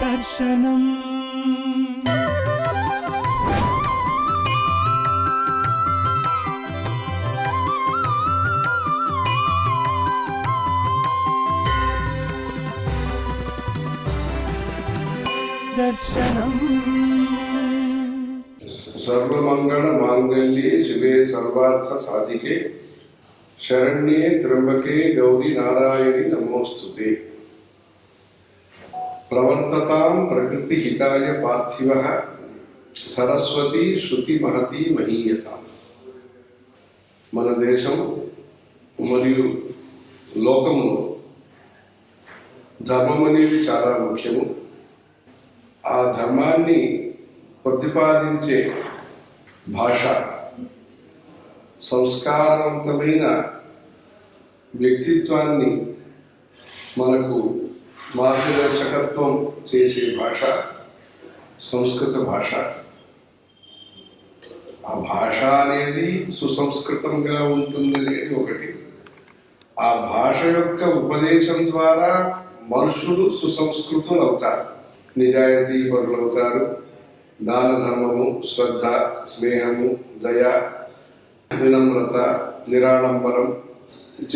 दर्शनम् ಸರ್ವಮಂಗಳ ಮಾಂಗಲ್ಯೆ ಶಿವೆ ಸರ್ವಾರ್ಥ ಸಾಧಿಕೆ. ಶರಣ್ಯೇ ತ್ರಂಬಕೆ ಗೌರಿ ನಾರಾಯಣಿ ನಮೋಸ್ತುತೆ. నమోస్తుతే ప్రవర్తతాం ప్రకృతి హితాయ పార్థివ సరస్వతి శృతి మహతి మహీయత మన దేశం మరియు లోకములో ధర్మం అనేది చాలా ముఖ్యము ఆ ధర్మాన్ని ప్రతిపాదించే భాష సంస్కారవంతమైన వ్యక్తిత్వాన్ని మనకు మార్గదర్శకత్వం చేసే భాష సంస్కృత భాష. ఆ భాష అనేది సుసంస్కృతంగా ఉంటుందనేది ఒకటి. ఆ భాష యొక్క ఉపదేశం ద్వారా మనుషులు సుసంస్కృతులు అవుతారు. నిజాయితీ పనులు అవుతారు దాన ధర్మము శ్రద్ధ స్నేహము దయ వినమ్రత నిరాడంబరం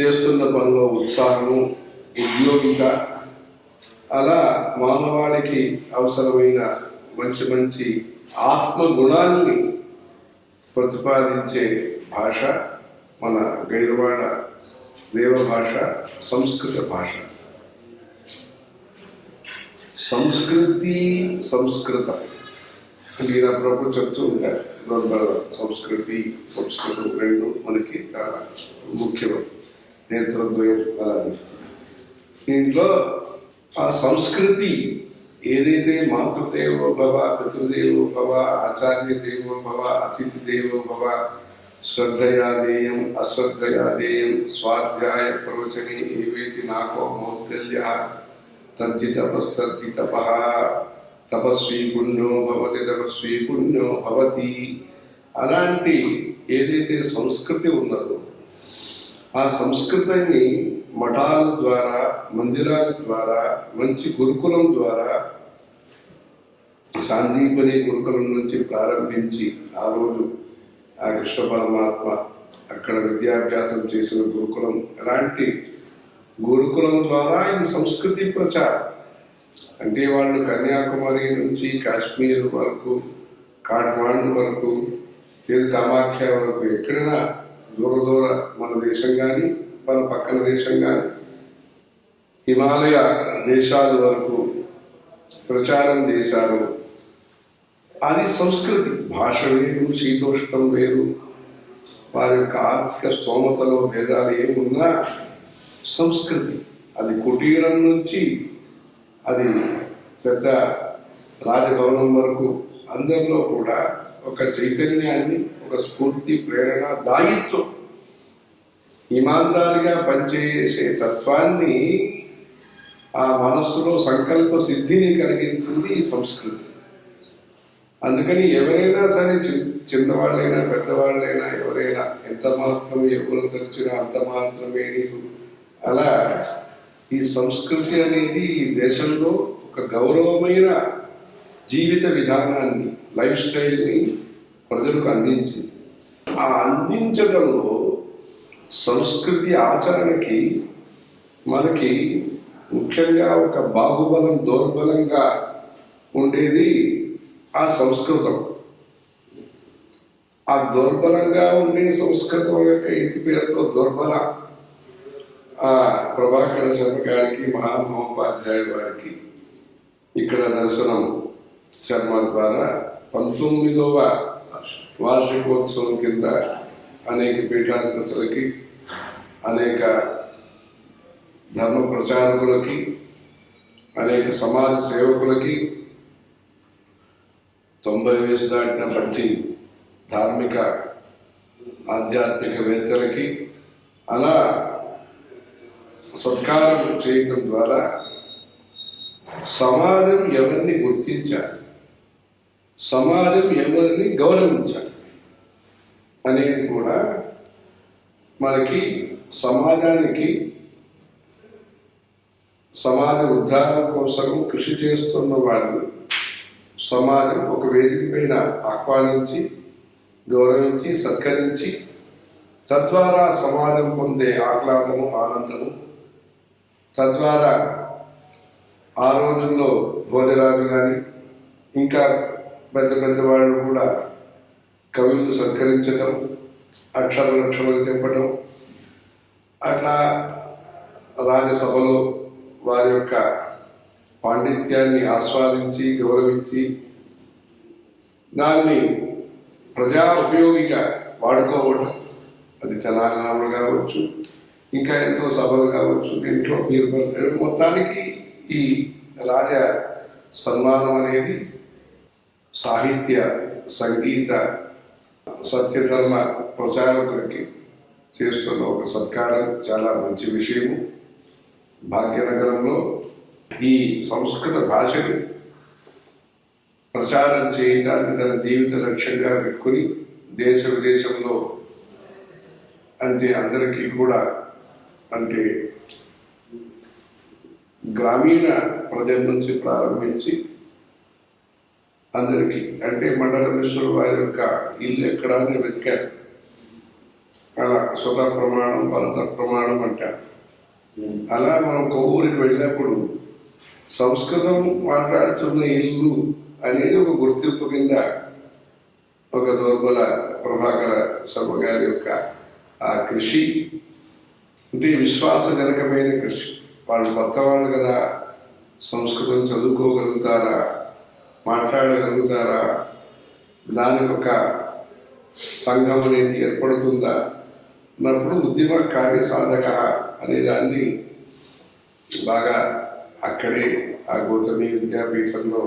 చేస్తున్న పనిలో ఉత్సాహము ఉద్యోగిత అలా మానవాళికి అవసరమైన మంచి మంచి ఆత్మ గుణాన్ని ప్రతిపాదించే భాష మన గైరవాడ దేవ భాష సంస్కృత భాష. సంస్కృతి సంస్కృత. మీరు అప్పుడప్పుడు చెప్తూ ఉంటారు. సంస్కృతి సంస్కృతం రెండు మనకి చాలా ముఖ్యమైన నేత్రద్వయం అలా దీంట్లో ఆ సంస్కృతి ఏదైతే మాతృదేవో భవ పితృదేవో భవ ఆచార్య దేవో భవ అతిథి దేవో భవ శ్రద్ధయాదేయం అశ్రద్ధయాదేయం స్వాధ్యాయ ప్రవచనే ఏవేతి నాకో మౌద్గల్య తద్ధి తపస్తద్ధి తప తపస్వీ పుణ్యో భవతి తపస్వీ పుణ్యో భవతి. అలాంటి ఏదైతే సంస్కృతి ఉన్నదో ఆ సంస్కృతిని మఠాల ద్వారా మందిరాల ద్వారా మంచి గురుకులం ద్వారా సాందీపని గురుకులం నుంచి ప్రారంభించి ఆ రోజు ఆ కృష్ణ పరమాత్మ అక్కడ విద్యాభ్యాసం చేసిన గురుకులం ఎలాంటి గురుకులం ద్వారా ఈ సంస్కృతి ప్రచారం. అంటే వాళ్ళు కన్యాకుమారి నుంచి కాశ్మీర్ వరకు కాఠ్మాండు వరకు లేదు కామాఖ్య వరకు ఎక్కడైనా దూర దూర మన దేశం కానీ మన పక్కన దేశం కానీ హిమాలయ దేశాల వరకు ప్రచారం చేశారు. అది సంస్కృతి. భాష వేరు శీతోష్ణం వేరు వారి యొక్క ఆర్థిక స్తోమతలో భేదాలు ఏమున్నా సంస్కృతి. అది కుటీరం నుంచి అది పెద్ద రాజభవనం వరకు అందరిలో కూడా ఒక చైతన్యాన్ని ఒక స్ఫూర్తి ప్రేరణ దాయిత్వం ఇమాందారిగా పనిచేసే తత్వాన్ని ఆ మనస్సులో సంకల్ప సిద్ధిని కలిగించింది ఈ సంస్కృతి. అందుకని ఎవరైనా సరే చి- చిన్నవాళ్ళైనా పెద్దవాళ్ళైనా ఎవరైనా ఎంత మాత్రం ఎవరు తెరిచినా అంత మాత్రమే నీకు అలా ఈ సంస్కృతి అనేది ఈ దేశంలో ఒక గౌరవమైన జీవిత విధానాన్ని లైఫ్ స్టైల్ని ప్రజలకు అందించింది. ఆ అందించడంలో సంస్కృతి ఆచరణకి మనకి ముఖ్యంగా ఒక బాహుబలం దౌర్బలంగా ఉండేది ఆ సంస్కృతం. ఆ దుర్బలంగా ఉండే సంస్కృతం యొక్క ఇంటి పేరుతో దుర్బల. ఆ ప్రభాకర శర్మ గారికి మహామహోపాధ్యాయుడు వారికి ఇక్కడ దర్శనం శర్మ ద్వారా పంతొమ్మిదవ వార్షికోత్సవం కింద అనేక పీఠాధిపతులకి అనేక ధర్మ ప్రచారకులకి అనేక సమాజ సేవకులకి తొంభై వయసు దాటిన బట్టి ధార్మిక ఆధ్యాత్మికవేత్తలకి అలా సత్కారం చేయటం ద్వారా సమాజం ఎవరిని గుర్తించాలి? సమాజం ఎవరిని గౌరవించాలి? అనేది కూడా మనకి సమాజానికి సమాజ ఉద్ధారం కోసం కృషి చేస్తున్న వాళ్ళు సమాజం ఒక వేదిక పైన ఆహ్వానించి గౌరవించి సత్కరించి తద్వారా సమాజం పొందే ఆహ్లాదము ఆనందము తద్వారా ఆ రోజుల్లో భోజనాలు కానీ ఇంకా పెద్ద పెద్ద వాళ్ళు కూడా కవులను సత్కరించడం అక్షర లక్షలు తెప్పడం అట్లా రాజసభలో వారి యొక్క పాండిత్యాన్ని ఆస్వాదించి గౌరవించి దాన్ని ప్రజా ఉపయోగిగా వాడుకోవడం అది తెలంగాణలు కావచ్చు ఇంకా ఎంతో సభలు కావచ్చు దీంట్లో మీరు మొత్తానికి ఈ రాజ సన్మానం అనేది సాహిత్య సంగీత సత్యధర్మ ప్రచారకులకి చేస్తున్న ఒక సత్కారం చాలా మంచి విషయము. భాగ్యనగరంలో ఈ సంస్కృత భాషకు ప్రచారం చేయడానికి తన జీవిత లక్ష్యంగా పెట్టుకుని దేశ విదేశంలో అంటే అందరికీ కూడా అంటే గ్రామీణ ప్రజల నుంచి ప్రారంభించి అందరికీ. అంటే మండల వారి యొక్క ఇల్లు ఎక్కడ వెతికారు. అలా సుధా ప్రమాణం భరత ప్రమాణం అంటారు. అలా మనం కొవ్వూరికి వెళ్ళినప్పుడు సంస్కృతం మాట్లాడుతున్న ఇల్లు అనేది ఒక గుర్తింపు కింద ఒక దోర్బల ప్రభాకర శర్మ గారి యొక్క ఆ కృషి. అంటే విశ్వాసజనకమైన కృషి. వాళ్ళు కొత్త వాళ్ళు కదా సంస్కృతం చదువుకోగలుగుతారా? మాట్లాడగలుగుతారా? దానికి ఒక సంఘం అనేది ఏర్పడుతుందా? అన్నప్పుడు ఉద్యమ కార్యసాధక అనే దాన్ని బాగా అక్కడే ఆ గౌతమి విద్యాపీఠంలో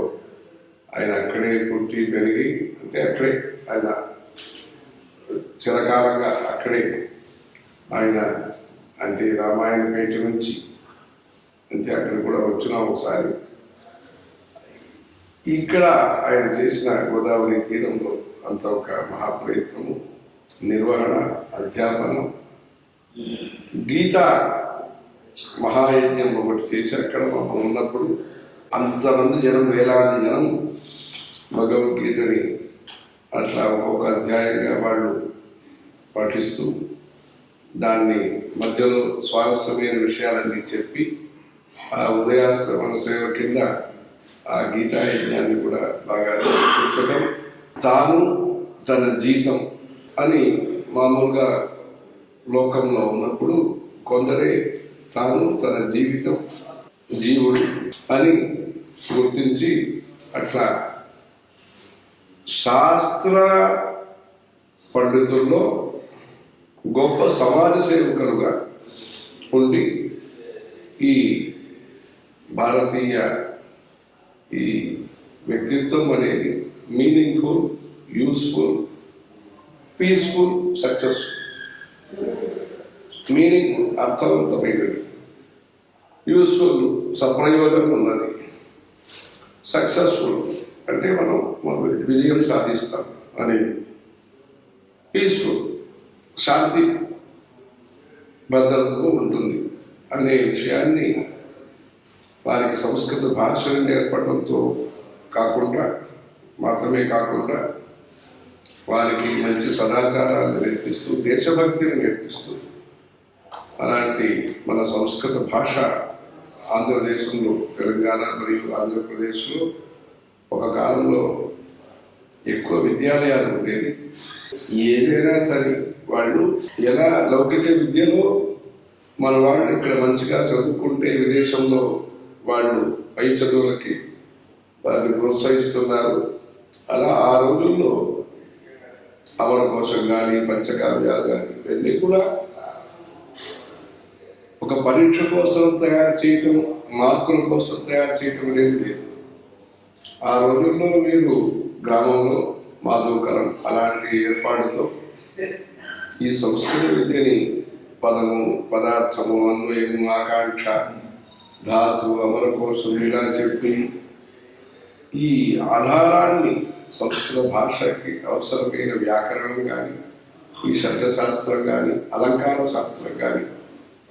ఆయన అక్కడే పుట్టి పెరిగి అంటే అక్కడే ఆయన చిరకాలంగా అక్కడే ఆయన అంటే రామాయణపేట నుంచి అంటే అక్కడ కూడా వచ్చినా ఒకసారి. ఇక్కడ ఆయన చేసిన గోదావరి తీరంలో అంత ఒక మహాప్రయత్నము నిర్వహణ అధ్యాపనం గీత మహాయజ్ఞం ఒకటి చేసి అక్కడ మనం ఉన్నప్పుడు అంతమంది జనం వేలాది జనం భగవద్గీతని అట్లా ఒక్కొక్క అధ్యాయంగా వాళ్ళు పఠిస్తూ దాన్ని మధ్యలో స్వారస్యమైన విషయాలన్నీ చెప్పి ఆ ఉదయాస్తమన సేవ కింద ఆ గీతా యజ్ఞాన్ని కూడా బాగా చెప్పడం తాను తన జీతం అని మామూలుగా లోకంలో ఉన్నప్పుడు కొందరే తాను తన జీవితం జీవుడు అని గుర్తించి అట్లా శాస్త్ర పండితుల్లో గొప్ప సమాజ సేవకులుగా ఉండి ఈ భారతీయ ఈ వ్యక్తిత్వం అనేది meaningful useful peaceful successful meaning అర్థవంతమైనది. Useful సప్రయోజనం ఉన్నది. సక్సెస్ఫుల్ అంటే మనం విజయం సాధిస్తాం అనేది. పీస్ఫుల్ శాంతి భద్రతతో ఉంటుంది అనే విషయాన్ని వారికి సంస్కృత భాషను నేర్పడంతో కాకుండా మాత్రమే కాకుండా వారికి మంచి సదాచారాలు నేర్పిస్తూ దేశభక్తిని నేర్పిస్తూ అలాంటి మన సంస్కృత భాష ఆంధ్రదేశంలో తెలంగాణ మరియు ఆంధ్రప్రదేశ్లో ఒక కాలంలో ఎక్కువ విద్యాలయాలు ఉండేవి. ఏదైనా సరే వాళ్ళు ఎలా లౌకిక విద్యలో మన వాళ్ళు ఇక్కడ మంచిగా చదువుకుంటే విదేశంలో వాళ్ళు పై చదువులకి వారిని ప్రోత్సహిస్తున్నారు అలా ఆ రోజుల్లో అమర కోసం కానీ పంచకావ్యాలు కానీ ఇవన్నీ కూడా ఒక పరీక్ష కోసం తయారు చేయటం మార్కుల కోసం తయారు చేయటం అనేది లేదు. ఆ రోజుల్లో మీరు గ్రామంలో మాధవకరం అలాంటి ఏర్పాటుతో ఈ సంస్కృత విద్యని పదము పదార్థము అన్వయము ఆకాంక్ష ధాతు అమరకోశం ఇలా చెప్పి ఈ ఆధారాన్ని సంస్కృత భాషకి అవసరమైన వ్యాకరణం కానీ ఈ శబ్దశాస్త్రం కానీ అలంకార శాస్త్రం కానీ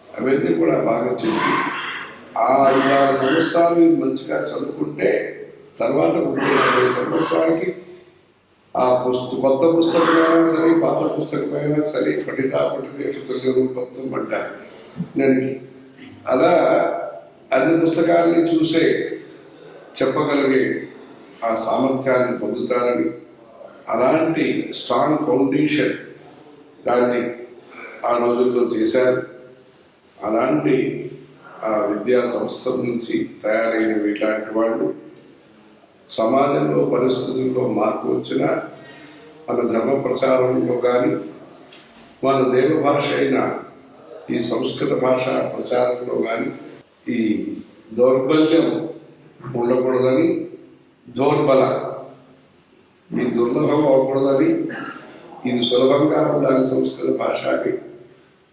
అవన్నీ కూడా బాగా చెప్పి ఆ ఐదారు సంవత్సరాలు మంచిగా చదువుకుంటే తర్వాత ముప్పై నలభై సంవత్సరాలకి ఆ పుస్తక కొత్త పుస్తకమైనా సరే పాత పుస్తకమైనా సరే పఠిత దేశ తెలుగు రూపత్వం అంటారు. దానికి అలా అన్ని పుస్తకాలని చూసే చెప్పగలిగే ఆ సామర్థ్యాన్ని పొందుతారని అలాంటి స్ట్రాంగ్ ఫౌండేషన్ దాన్ని ఆ రోజుల్లో చేశారు. అలాంటి ఆ విద్యా సంస్థ నుంచి తయారైన ఇలాంటి వాళ్ళు. సమాజంలో పరిస్థితుల్లో మార్పు వచ్చినా మన ధర్మ ప్రచారంలో కానీ మన దేవ భాష అయిన ఈ సంస్కృత భాష ప్రచారంలో కానీ ఈ దౌర్బల్యం ఉండకూడదని దౌర్బల. ఈ దుర్లభం అవ్వకూడదని ఇది సులభంగా ఉండాలి సంస్కృత భాష అని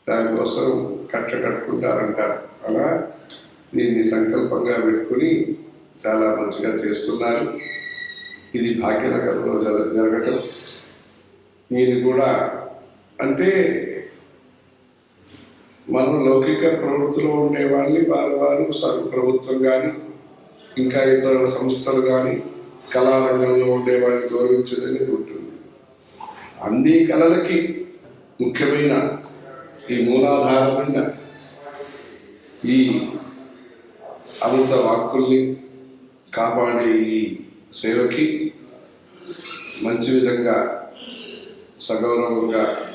దానికోసం కట్ట కట్టుకుంటారంటారు. అలా దీన్ని సంకల్పంగా పెట్టుకుని చాలా మంచిగా చేస్తున్నారు. ఇది భాగ్యనగరంలో జరగటం. ఇది కూడా అంటే మనం లౌకిక ప్రవృత్తిలో ఉండే వాళ్ళని వారు వారు సర్వ ప్రభుత్వం కానీ ఇంకా ఇతర సంస్థలు కానీ కళారంగంలో ఉండే వాళ్ళని ఉంటుంది. అన్ని కళలకి ముఖ్యమైన ఈ మూలాధారమైన ఈ అమృత వాక్కుల్ని కాపాడే ఈ సేవకి మంచి విధంగా సగౌరవంగా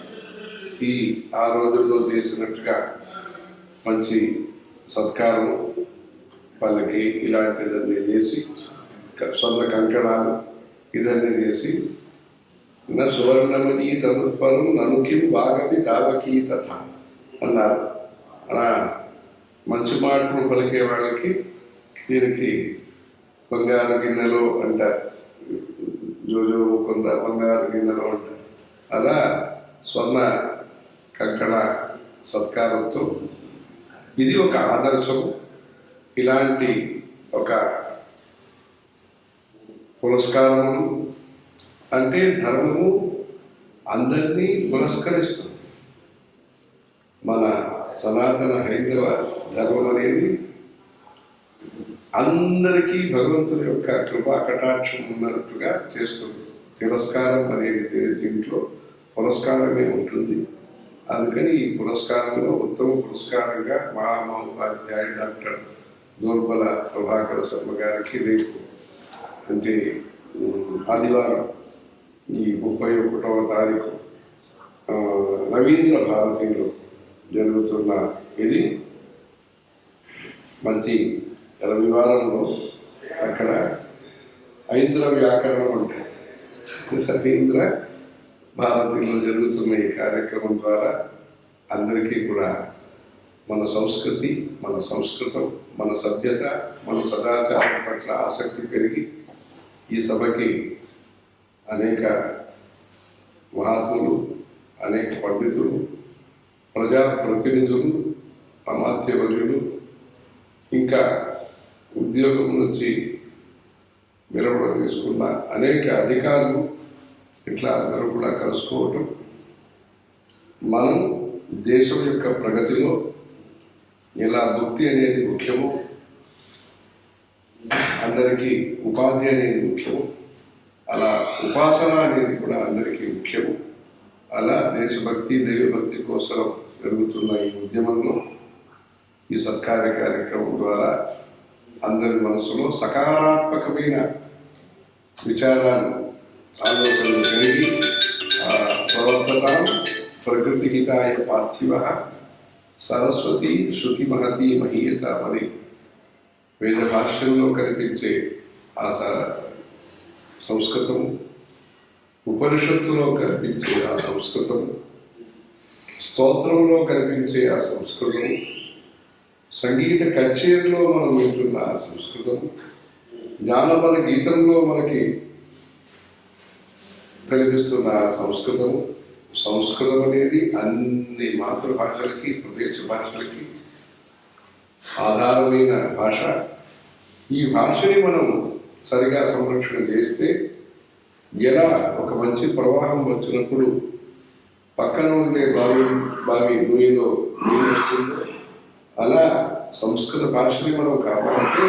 ఈ ఆ రోజుల్లో చేసినట్టుగా మంచి సత్కారం వాళ్ళకి ఇలాంటిదన్నీ చేసి సొంత స్వర్ణ కంకణాలు ఇదన్నీ చేసి నా సువర్ణమని తదుపరం ననుకి బాగవి దావకి తథ అన్నారు. అలా మంచి మాటలు పలికే వాళ్ళకి దీనికి బంగారు గిన్నెలు అంటారు జోజో కొంత బంగారు గిన్నెలు అంటారు అలా స్వర్ణ కంకణ సత్కారంతో ఇది ఒక ఆదర్శం. ఇలాంటి ఒక పురస్కారములు అంటే ధర్మము అందరినీ పురస్కరిస్తుంది. మన సనాతన హైందవ ధర్మం అనేది అందరికీ భగవంతుని యొక్క కృపా కటాక్షం ఉన్నట్టుగా చేస్తుంది. తిరస్కారం అనేది దీంట్లో పురస్కారమే ఉంటుంది. అందుకని ఈ పురస్కారంలో ఉత్తమ పురస్కారంగా మహామహోపాధ్యాయుడు డాక్టర్ దూర్బల ప్రభాకర శర్మ గారికి రేపు అంటే ఆదివారం ఈ ముప్పై ఒకటవ తారీఖు రవీంద్ర భారతిలో జరుగుతున్న ఇది. మంచి రవివారంలో అక్కడ ఐంద్ర వ్యాకరణం ఉంటాయి రవీంద్ర భారతీయులు జరుగుతున్న ఈ కార్యక్రమం ద్వారా అందరికీ కూడా మన సంస్కృతి మన సంస్కృతం మన సభ్యత మన సదాచారం పట్ల ఆసక్తి పెరిగి ఈ సభకి అనేక మహాత్ములు అనేక పండితులు ప్రజాప్రతినిధులు అమాత్యవర్యులు ఇంకా ఉద్యోగం నుంచి విరమణ తీసుకున్న అనేక అధికారులు ఇట్లా అందరూ కూడా కలుసుకోవటం. మనం దేశం యొక్క ప్రగతిలో ఎలా భక్తి అనేది ముఖ్యమో అందరికీ ఉపాధి అనేది ముఖ్యము అలా ఉపాసన అనేది కూడా అందరికీ ముఖ్యము అలా దేశభక్తి దైవభక్తి కోసం జరుగుతున్న ఈ ఉద్యమంలో ఈ సత్కార్య కార్యక్రమం ద్వారా అందరి మనసులో సకారాత్మకమైన విచారాలు ఆలోచనలు కలిగి ప్రవర్తతాం ప్రకృతి హితాయ పార్థివ సరస్వతి శృతి మహతి మహీయత అని వేద భాష్యంలో కనిపించే ఆ స- సంస్కృతము ఉపనిషత్తులో కనిపించే ఆ సంస్కృతము స్తోత్రంలో కనిపించే ఆ సంస్కృతము సంగీత కచేరీలో మనం వింటున్న ఆ సంస్కృతము జానపద గీతంలో మనకి కనిపిస్తున్న ఆ సంస్కృతము. సంస్కృతం అనేది అన్ని మాతృభాషలకి ప్రదేశ భాషలకి ఆధారమైన భాష. ఈ భాషని మనం సరిగా సంరక్షణ చేస్తే ఎలా ఒక మంచి ప్రవాహం వచ్చినప్పుడు పక్కన ఉండే బావి బావి భూమిలో నీరు వస్తుందో అలా సంస్కృత భాషని మనం కాపాడితే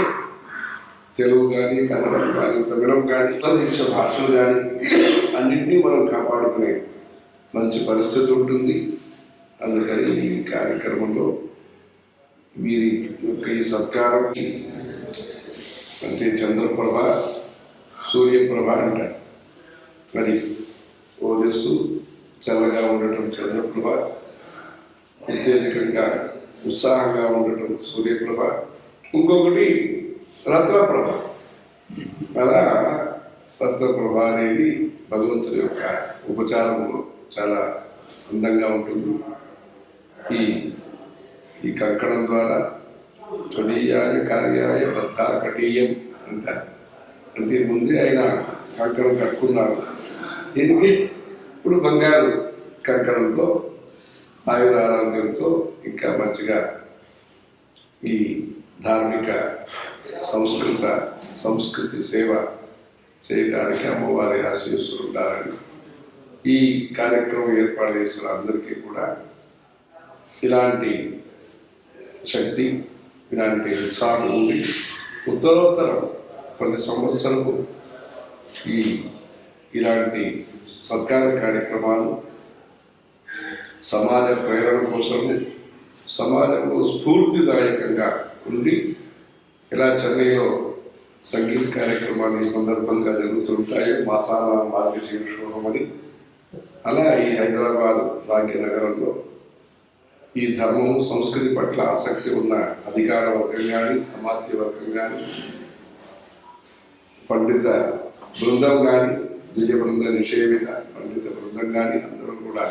తెలుగు కానీ కన్నడం కానీ తమిళం కానీ ప్రదేశ భాషలు కానీ అన్నింటినీ మనం కాపాడుకునే మంచి పరిస్థితి ఉంటుంది. అందుకని ఈ కార్యక్రమంలో వీరి యొక్క ఈ సత్కారం అంటే చంద్రప్రభ సూర్యప్రభ అంటారు. అది ఓజస్సు చల్లగా ఉండటం చంద్రప్రభ ఉత్తేజకంగా ఉత్సాహంగా ఉండటం సూర్యప్రభ. ఇంకొకటి రత్నప్రభ. అలా పత్రప్రభ అనేది భగవంతుడి యొక్క ఉపచారము చాలా అందంగా ఉంటుంది. ఈ ఈ కంకణం ద్వారా కడీయాయ కార్యాయ బద్ధాకటీయం అంటారు అంటే. ముందే ఆయన కంకణం కట్టుకున్నారు. దీనికి ఇప్పుడు బంగారు కంకణంతో ఆయురారోగ్యంతో ఇంకా మంచిగా ఈ ధార్మిక సంస్కృత సంస్కృతి సేవ చేయడానికి అమ్మవారి ఆశీస్సులు ఉండాలని ఈ కార్యక్రమం ఏర్పాటు చేసిన అందరికీ కూడా ఇలాంటి శక్తి ఇలాంటి ఉత్సాహం ఉంది ఉత్తరోత్తరం ప్రతి సంవత్సరము ఈ ఇలాంటి సత్కార కార్యక్రమాలు సమాజ ప్రేరణ కోసము సమాజంలో స్ఫూర్తిదాయకంగా ఉండి ఇలా చెన్నైలో సంగీత కార్యక్రమాలు ఈ సందర్భంగా జరుగుతుంటాయి మాసాల మార్గశీర్షోహం అని అలా ఈ హైదరాబాద్ భాగ్యనగరంలో ఈ ధర్మము సంస్కృతి పట్ల ఆసక్తి ఉన్న అధికార వర్గం కానీ అమాత్య వర్గం కానీ పండిత బృందం కానీ దివ్య బృంద నిషేవిత పండిత బృందం కానీ అందరూ కూడా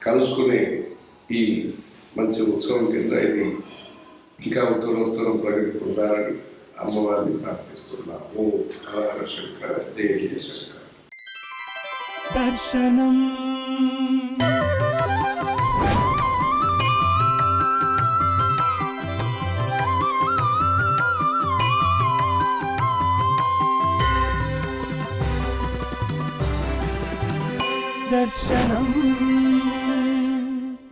కలుసుకునే ఈ మంచి ఉత్సవం కింద ఇది ఇంకా ఉత్తరోత్తరం ప్రగతి పొందాలని అమ్మవారిని ప్రార్థిస్తున్నాము శంకర దేవి శంకర. దర్శనం.